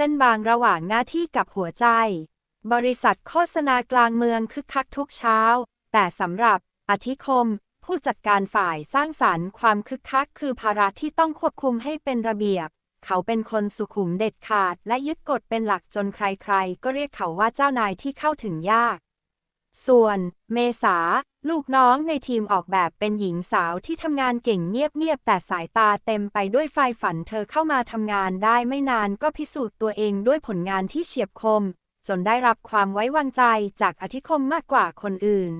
เส้นบางระหว่างหน้าที่กับหัวใจ บริษัทโฆษณากลางเมืองคึกคักทุกเช้า แต่สำหรับอธิคม ผู้จัดการฝ่ายสร้างสรรค์ความคึกคัก คือภาระที่ต้องควบคุมให้เป็นระเบียบ เขาเป็นคนสุขุมเด็ดขาด และยึดกฎเป็นหลักจนใครๆ ก็เรียกเขาว่าเจ้านายที่เข้าถึงยาก ส่วน เมษา ลูกน้องในทีมออกแบบเป็นหญิงสาวที่ทำงานเก่งเงียบๆแต่สายตาเต็มไปด้วยไฟฝันเธอเข้ามาทำงานได้ไม่นานก็พิสูจน์ตัวเองด้วยผลงานที่เฉียบคม จนได้รับความไว้วางใจจากอธิคมมากกว่าคนอื่น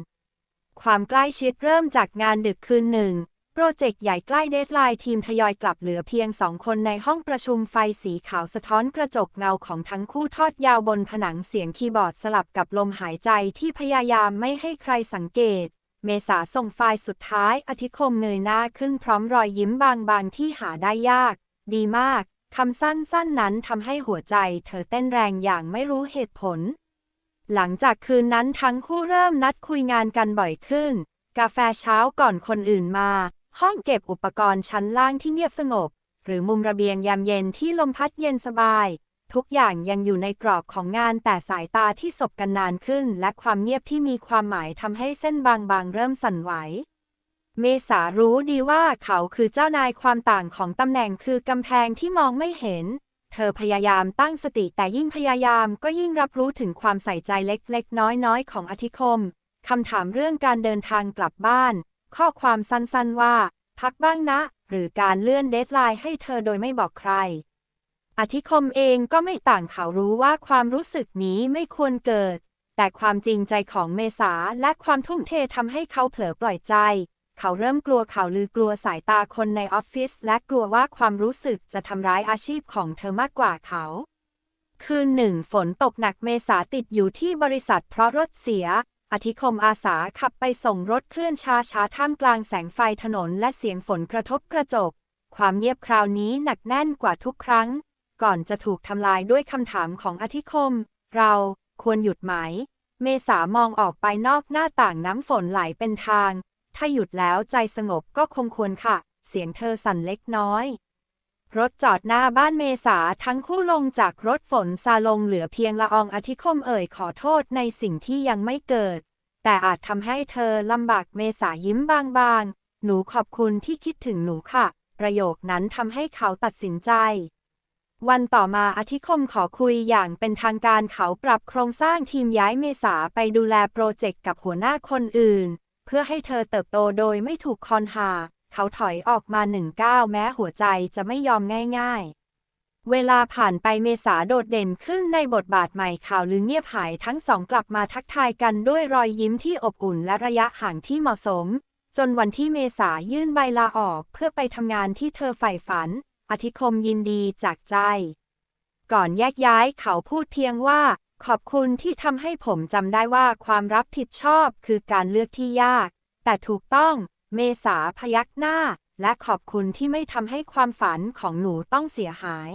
ความใกล้ชิดเริ่มจากงานดึกคืนหนึ่ง รเจกต์ใหญ่ใกล้เดทไลน์ทีมทยอยกลับเหลือเพียงสองคนในห้องประชุมไฟสีขาวสะท้อนกระจกเงาของทั้งคู่ทอดยาวบนผนังเสียงคีย์บอร์ดสลับกับลมหายใจที่พยายามไม่ให้ใครสังเกต เมษาส่งไฟล์สุดท้ายอธิคมเงยหน้าขึ้นพร้อมรอยยิ้มบางๆที่หาได้ยาก ดีมากคำสั้นๆนั้นทำให้หัวใจเธอเต้นแรงอย่างไม่รู้เหตุผล หลังจากคืนนั้นทั้งคู่เริ่มนัดคุยงานกันบ่อยขึ้น กาแฟเช้าก่อนคนอื่นมา ห้องเก็บอุปกรณ์ชั้นล่างที่เงียบสงบ หรือมุมระเบียงยามเย็นที่ลมพัดเย็นสบาย ทุกอย่างยังอยู่ในกรอบของงานแต่สายตาที่สบกันนานขึ้น และความเงียบที่มีความหมายทำให้เส้นบางๆ เริ่มสั่นไหว เมษารู้ดีว่าเขาคือเจ้านายความต่างของตำแหน่งคือกำแพงที่มองไม่เห็น เธอพยายามตั้งสติแต่ยิ่งพยายามก็ยิ่งรับรู้ถึงความใส่ใจเล็กๆ น้อยๆ ของอธิคมคำถามเรื่องการเดินทางกลับบ้าน ข้อความสั้นๆว่า พักบ้างนะ หรือการเลื่อนเดทไลน์ให้เธอโดยไม่บอกใคร อธิคมเองก็ไม่ต่างเขารู้ว่าความรู้สึกนี้ไม่ควรเกิด แต่ความจริงใจของเมษาและความทุ่มเททำให้เขาเผลอปล่อยใจ เขาเริ่มกลัวข่าวลือกลัวสายตาคนในออฟฟิศและกลัวว่าความรู้สึกจะทำร้ายอาชีพของเธอมากกว่าเขาคืนหนึ่งฝนตกหนักเมษาติดอยู่ที่บริษัทเพราะรถเสีย อธิคมอาสาขับไปส่งรถเคลื่อนช้าช้าท่ามกลางแสงไฟถนนและเสียงฝนกระทบกระจก ความเงียบคราวนี้หนักแน่นกว่าทุกครั้ง ก่อนจะถูกทำลายด้วยคำถามของอธิคม เราควรหยุดไหม เมษามองออกไปนอกหน้าต่างน้ำฝนไหลเป็นทาง ถ้าหยุดแล้วใจสงบก็คงควรค่ะ เสียงเธอสั่นเล็กน้อย รถจอดหน้าบ้านเมษาทั้งคู่ลงจากรถฝนซาลงเหลือเพียงละอองอธิคมเอ่ยขอโทษในสิ่งที่ยังไม่เกิด แต่อาจทำให้เธอลำบากเมษายิ้มบางๆ หนูขอบคุณที่คิดถึงหนูค่ะ ประโยคนั้นทำให้เขาตัดสินใจ วันต่อมาอธิคมขอคุยอย่างเป็นทางการเขาปรับโครงสร้างทีมย้ายเมษาไปดูแลโปรเจกต์กับหัวหน้าคนอื่น เพื่อให้เธอเติบโตโดยไม่ถูกคอนหา เขาถอยออกมาหนึ่งก้าวแม้หัวใจจะไม่ยอมง่ายๆ เวลาผ่านไปเมษาโดดเด่นขึ้นในบทบาทใหม่ข่าวลือเงียบหายทั้งสองกลับมาทักทายกันด้วยรอยยิ้มที่อบอุ่นและระยะห่างที่เหมาะสม จนวันที่เมษายื่นใบลาออกเพื่อไปทำงานที่เธอใฝ่ฝัน อธิคมยินดีจากใจ ก่อนแยกย้ายเขาพูดเพียงว่า ขอบคุณที่ทำให้ผมจำได้ว่าความรับผิดชอบคือการเลือกที่ยาก แต่ถูกต้อง เมษาพยักหน้า และขอบคุณที่ไม่ทำให้ความฝันของหนูต้องเสียหาย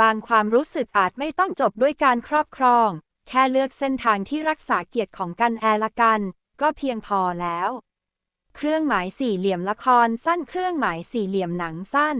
บางความรู้สึกอาจไม่ต้องจบด้วยการครอบครอง แค่เลือกเส้นทางที่รักษาเกียรติของกันแอละกัน ก็เพียงพอแล้ว เครื่องหมายสี่เหลี่ยมละครสั้นเครื่องหมายสี่เหลี่ยมหนังสั้น